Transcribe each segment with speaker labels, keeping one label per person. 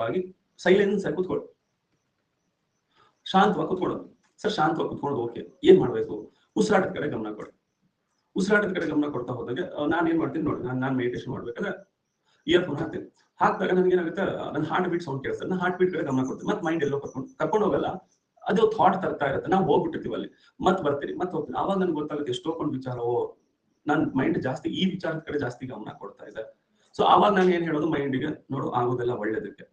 Speaker 1: ಶಾಂತವಾಗಿ ಸೈಲೆನ್ಸ್ ಆಗಿ ಕೂತ್ಕೊಳ್ಳಿ. ಶಾಂತವಾಗಿ ಕೂತ್ಕೊಳ್ಳೋದು ಸರ್, ಶಾಂತವಾಗಿ ಕೂತ್ಕೊಳ್ಳೋದು ಓಕೆ. ಏನ್ ಮಾಡ್ಬೇಕು? ಉಸಿರಾಟದ ಕಡೆ ಗಮನ ಕೊಡಿ. ಉಸಿರಾಟದ ಕಡೆ ಗಮನ ಕೊಡ್ತಾ ಹೋದಾಗ ನಾನು ಏನ್ ಮಾಡ್ತೀನಿ ನೋಡಿ, ನಾನು ನಾನು ಮೆಡಿಟೇಷನ್ ಮಾಡ್ಬೇಕಾದ್ರೆ ಇಯರ್ಫೋನ್ ಹಾಕ್ತೀನಿ. ಹಾಕಿದಾಗ ನನಗೆ ಏನಾಗುತ್ತೆ? ನನ್ನ ಹಾರ್ಟ್ ಬೀಟ್ ಸೌಂಡ್ ಕೇಳಿಸ್ತದೆ ನಾನು ಹಾರ್ಟ್ ಬೀಟ್ ಕಡೆ ಗಮನ ಕೊಡ್ತೀನಿ. ಮತ್ತೆ ಮೈಂಡ್ ಎಲ್ಲೋ ಕರ್ಕೊಂಡು ಕರ್ಕೊಂಡು ಹೋಗಲ್ಲ. ಅದು ಥಾಟ್ ತರ್ತಾ ಇರುತ್ತೆ. ನಾವು ಹೋಗ್ಬಿಟ್ಟಿರ್ತೀವಿ ಅಲ್ಲಿ. ಮತ್ತೆ ಬರ್ತೀನಿ, ಮತ್ತೆ ಹೋಗ್ತೀನಿ. ಅವಾಗ ನನ್ಗೆ ಗೊತ್ತಾಗುತ್ತೆ ಎಷ್ಟೊಂದು ಓ ನನ್ನ ಮೈಂಡ್ ಜಾಸ್ತಿ, ಈ ವಿಚಾರದ ಕಡೆ ಜಾಸ್ತಿ ಗಮನ ಕೊಡ್ತಾ ಇದೆ. ಸೊ ಅವಾಗ ನಾನು ಏನ್ ಹೇಳೋದು? ಮೈಂಡಿಗೆ ನೋಡು, ಆಗೋದೆಲ್ಲ ಒಳ್ಳೇದಕ್ಕೆ.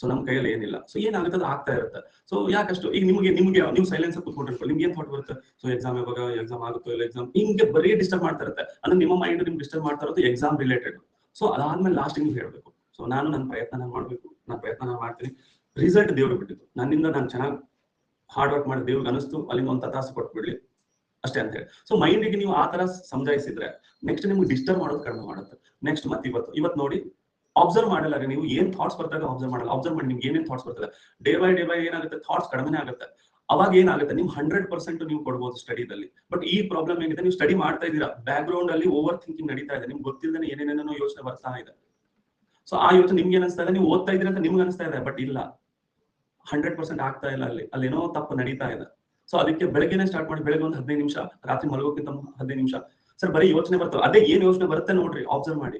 Speaker 1: ಸೊ ನಮ್ಮ ಕೈಯಲ್ಲಿ ಏನಿಲ್ಲ. ಸೊ ಏನಾಗುತ್ತೆ ಅದು ಆಗ್ತಾ ಇರುತ್ತೆ. ಸೊ ಯಾಕಷ್ಟು? ಈಗ ನಿಮಗೆ ನಿಮಗೆ ನೀವು ಸೈಲೆನ್ಸ್ ಕೂತ್ಕೊಂಡಿರ್ಕೊಳ್ಳಿ ನಿಮ್ಗೆ ಏನ್ ಥಾಟ್ ಬರುತ್ತೆ? ಸೊ ಎಕ್ಸಾಮ್ ಯಾವಾಗ? ಎಕ್ಸಾಮ್ ಆಗುತ್ತೋ ಇಲ್ಲ ಎಕ್ಸಾಮ್ ಹಿಂಗೆ ಬರೀ ಡಿಸ್ಟರ್ಬ್ ಮಾಡ್ತಾ ಇರುತ್ತೆ. ಅಂದ್ರೆ ನಿಮ್ಮ ಮೈಂಡ್ ನಿಮ್ಗೆ ಡಿಸ್ಟರ್ಬ್ ಮಾಡ್ತಾ ಇರೋದು ಎಕ್ಸಾಮ್ ರಿಲೇಟೆಡ್ ಸೊ ಅದಾದ್ಮೇಲೆ ಲಾಸ್ಟ್ ನೀವು ಹೇಳ್ಬೇಕು. ಸೊ ನಾನು ನನ್ನ ಪ್ರಯತ್ನ ನಾನು ಮಾಡ್ಬೇಕು. ನಾನು ಪ್ರಯತ್ನ ಮಾಡ್ತೀನಿ. ರಿಸಲ್ಟ್ ದೇವ್ರಿಗೆ ಬಿಟ್ಟಿದ್ದು. ನನ್ನಿಂದ ನಾನು ಚೆನ್ನಾಗಿ ಹಾರ್ಡ್ ವರ್ಕ್ ಮಾಡಿ ದೇವ್ರಿಗೆ ಅನಿಸ್ತು. ಅಲ್ಲಿಂದ ಒಂದು ತತಾಸು ಕೊಟ್ಬಿಡ್ಲಿ. ಅಷ್ಟೇ ಅಂತ ಹೇಳಿ. ಸೊ ಮೈಂಡಿಗೆ ನೀವು ಆ ತರ ಸಮಜಾಯಿಸಿದ್ರೆ ನೆಕ್ಸ್ಟ್ ನಿಮ್ಗೆ ಡಿಸ್ಟರ್ಬ್ ಮಾಡೋದು ಕಡಿಮೆ ಮಾಡುತ್ತೆ. ನೆಕ್ಸ್ಟ್ ಮತ್ತೆ ಇವತ್ತು ಇವತ್ತು ನೋಡಿ ಅಬ್ಸರ್ವ್ ಮಾಡಲ್ಲ ನೀವು ಏನ್ ಥಾಟ್ಸ್ ಬರ್ತಾಗ ಅಬ್ಸರ್ವ್ ಮಾಡಲ್ಲ. ಅಬ್ಸರ್ವ್ ಮಾಡಿ, ನಿಮ್ಗೆ ಏನೇನ್ ಥಾಟ್ಸ್ ಬರ್ತದೆ ಡೇ ಬೈ ಡೇ ಬೈ ಏನಾಗುತ್ತೆ? ಥಾಟ್ಸ್ ಕಡಿಮೆ ಆಗುತ್ತೆ. ಅವಾಗ ಏನಾಗುತ್ತೆ? ನಿಮ್ ಹಂಡ್ರೆಡ್ ಪರ್ಸೆಂಟ್ ನೀವು ಕೊಡ್ಬೋದು ಸ್ಟಡಿದಲ್ಲಿ ಬಟ್ ಈ ಪ್ರಾಬ್ಲಮ್ ಏನಿದೆ ನೀವು ಸ್ಟಡಿ ಮಾಡ್ತಾ ಇದೀರಾ ಬ್ಯಾಕ್ ಗ್ರೌಂಡ್ ಅಲ್ಲಿ ಓವರ್ ಥಿಂಕಿಂಗ್ ನಡೀತಾ ಇದೆ. ನಿಮ್ಗೆ ಗೊತ್ತಿಲ್ಲದೆ ಏನೇನೇನೋ ಯೋಚನೆ ಬರ್ತಾ ಇದೆ. ಸೊ ಆ ಯೋಚನೆ ನಿಮ್ಗೆ ಅನಿಸ್ತಾ ಇದೆ. ನೀವು ಓದ್ತಾ ಇದ್ದೀರಾ ಅಂತ ನಿಮ್ಗೆ ಅನಿಸ್ತಾ ಇದೆ. ಬಟ್ ಇಲ್ಲ. ಹಂಡ್ರೆಡ್ ಪರ್ಸೆಂಟ್ ಆಗ್ತಾ ಇಲ್ಲ ಅಲ್ಲಿ. ಅಲ್ಲೇನೋ ತಪ್ಪು ನಡೀತಾ ಇದೆ. ಸೊ ಅದಕ್ಕೆ ಬೆಳಗ್ಗೆನೆ ಸ್ಟಾರ್ಟ್ ಮಾಡಿ, ಬೆಳಗ್ಗೆ ಒಂದು ಹದಿನೈದು ನಿಮಿಷ, ರಾತ್ರಿ ಮಲಗೋಕ್ಕಿಂತ ಹದಿನೈದು ನಿಮಿಷ. ಸರ್ ಬರೀ ಯೋಚನೆ ಬರ್ತವೆ. ಅದೇ ಏನ್ ಯೋಚನೆ ಬರುತ್ತೆ ನೋಡ್ರಿ. ಅಬ್ಸರ್ವ್ ಮಾಡಿ.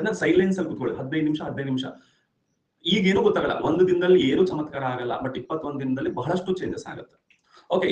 Speaker 1: ನಾನು ಸೈಲೆನ್ಸ್ ಅಲ್ಲಿ ಕೂತ್ಕೊಳ್ಳಿ. ಹದಿನೈದು ನಿಮಿಷ ಹದಿನೈದು ನಿಮಿಷ. ಈಗೇನು ಗೊತ್ತಾಗಲ್ಲ. ಒಂದು ದಿನದಲ್ಲಿ ಏನು ಚಮತ್ಕಾರ ಆಗಲ್ಲ ಬಟ್ ಇಪ್ಪತ್ತೊಂದು ದಿನದಲ್ಲಿ ಬಹಳಷ್ಟು ಚೇಂಜಸ್ ಆಗುತ್ತೆ. ಓಕೆ